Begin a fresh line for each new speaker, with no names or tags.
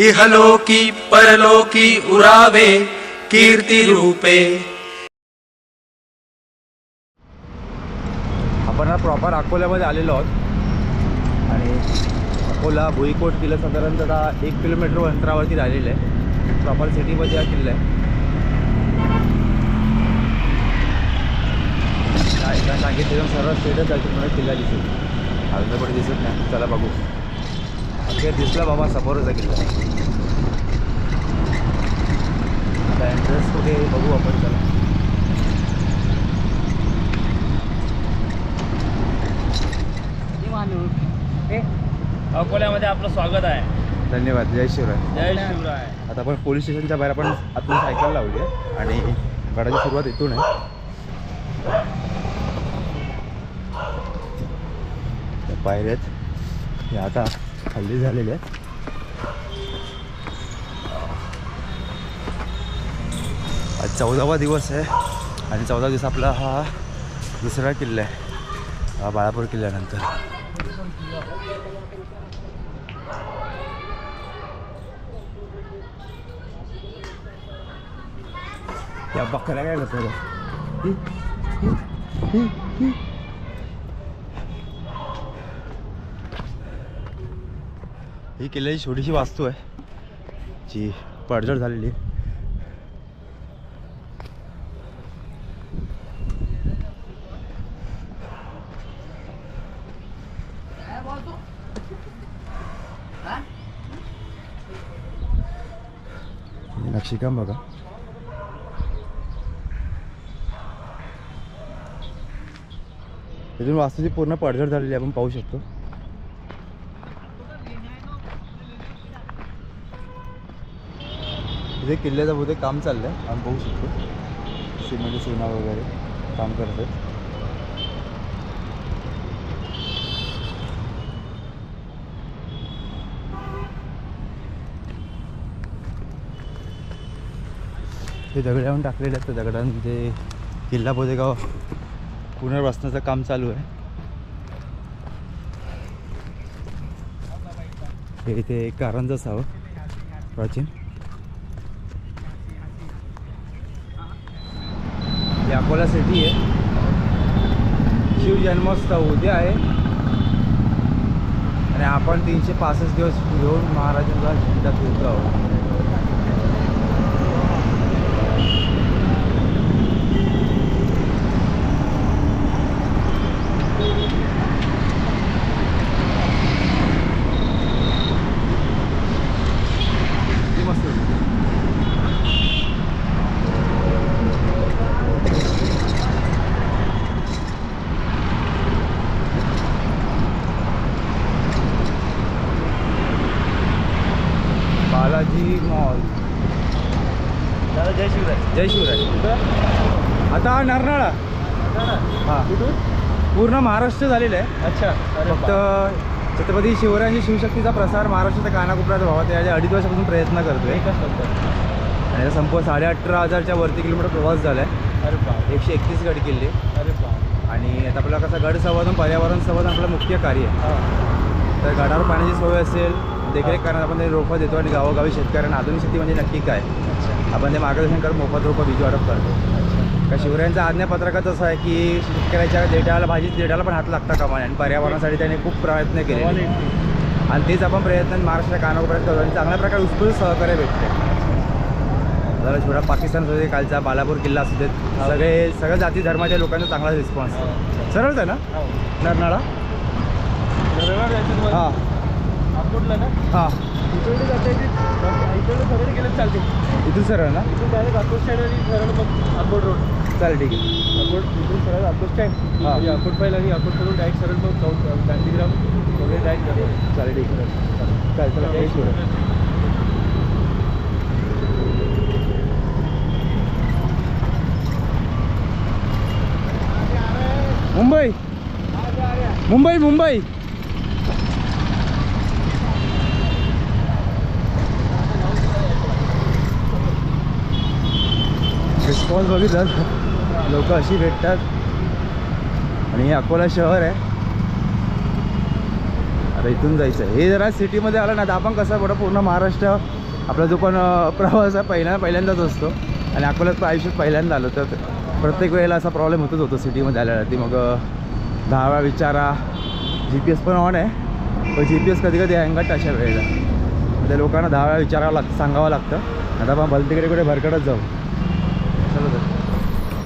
इहलोकी परलोकी उरावे कीर्ती रूपे।
आपण प्रॉपर अकोल्यामध्ये आलेलो आहोत. आणि अकोला भुईकोट किल्ला साधारणतः एक किलोमीटर अंतरावरती राहिलेलं आहे. प्रॉपर सिटीमध्ये हा किल्ला आहे. काय सांगितलं सर्व स्टेटच आहे तुम्हाला किल्ला दिसेल. अजून पण दिसत नाही. चला बघू. अखेर दिसला बाबा समोरच आहे किल्ला. आता एंट्रन्स कुठे आहे? बघू आपण चला
अकोल्यामध्ये आपलं स्वागत आहे.
धन्यवाद. जय शिवराय.
जय शिवराय.
आता आपण पोलीस स्टेशनच्या बाहेर आपण आतून सायकल लावली आहे आणि गडाची सुरुवात इथून आहे. त्या पायऱ्या आहेत. हे आता हल्ली झालेले आहेत. आज चौदावा दिवस आहे. आणि चौदा दिवस आपला हा दुसरा किल्ला आहे. हा बाळापूर किल्ल्यानंतर. या बकऱ्या काय करतो ही? किल्ल्याची छोटीशी वास्तू आहे. जी पडझड झालेली आहे. बघा इथून वास्तूची पूर्ण पडझड झालेली आपण पाहू शकतो. इथे किल्ल्याचं बहुतेक काम चाललंय आपण पाहू शकतो. सिमेंट सोना वगैरे काम करतात. हे ते दगड टाकलेले आहेत. त्या दगडांमध्ये किल्ला बोदेगाव पुनर्वसनाचं काम चालू आहे. हे इथे एक कारंज असावं प्राचीन. हे अकोला सिटी आहे. शिव जन्मोत्सव उद्या आहे. आणि आपण तीनशे पासष्ट दिवस घेऊन महाराजांचा झेंडा फिरतो आहोत. बालाजी मॉल.
दादा जय शिवराय.
जय शिवराय. आता हा नरनाळा. हा. पूर्ण महाराष्ट्र झालेलं आहे.
अच्छा.
फक्त छत्रपती शिवरायांची शिवशक्तीचा प्रसार महाराष्ट्राच्या कानाकोपऱ्यात व्हावा त्याच्या अडीच वर्षापासून प्रयत्न करतोय.
एकच फक्त
आणि संपूर्ण साडे अठरा हजारच्या वरती किलोमीटर प्रवास झाला आहे
अरे
एकशे एकतीस गड किल्ले.
अरे
आणि आता आपल्याला कसं गड संवर्धन पर्यावरण संवर्धन आपलं मुख्य कार्य आहे. तर गडावर पाण्याची सोय असेल देखरेख करण्यात आपण ते रोपं देतो आणि गावोगावी शेतकऱ्यांना आधुनिक शेती म्हणजे नक्की काय? आपण ते मार्गदर्शन करून मोफत रोपं बीज वाटप करतो. का शिवरायांचं आज्ञापत्रकात असं आहे की शेतकऱ्याच्या देठाला भाजी देठाला पण हात लागता कामा आणि पर्यावरणासाठी त्यांनी खूप प्रयत्न केले आणि तेच आपण प्रयत्न महाराष्ट्र कानाकोपऱ्यात करतो आणि चांगल्या प्रकारे उत्स्फूर्त सहकार्य भेटते. जरा छोटा पाकिस्तान दे कालचा बालापूर किल्ला असू देत सगळे सगळ्या जाती धर्माच्या लोकांचा चांगला रिस्पॉन्स सरळच आहे ना? नरनाळा? हां.
रोडला ना
हां.
इकडे जाता येते इकडे सरळ गेलं चालते.
इथून सरळ ना?
इथून डायरेक्ट अकोट स्टँड आणि सरळ मग अकोट रोड
चालेल ठीक आहे.
अकोट इथून सरळ अकोट स्टँड म्हणजे अकोट पाहिलं आणि अकोटकडून डायरेक्ट सरळ मग चौक uh, गांधीग्राम वगैरे डायरेक्ट जातो
चालेल ठीक आहे. चालेल चला thank you Mumbai. Mumbai Mumbai. Response बघितलं लोक अशी भेटतात. आणि हे अकोला शहर आहे. आता इथून जायचं आहे. हे जरा सिटीमध्ये आलं ना तर आपण कसं बरं पूर्ण महाराष्ट्र आपला जो पण प्रवास आहे पहिल्या पहिल्यांदाच असतो. आणि अकोल्यात आयुष्यात पहिल्यांदा आलो तर प्रत्येक वेळेला असा प्रॉब्लेम होतच होतो सिटीमध्ये आल्यावरती मग दहा वेळा विचारा जी पी एस पण ऑन आहे. पण जी पी एस कधी कधी हँगट अशा वेळेला. त्या लोकांना दहा वेळा विचारावं लागतं सांगावं लागतं. आता आपण भलतीकडे कुठे भरकडत जाऊ.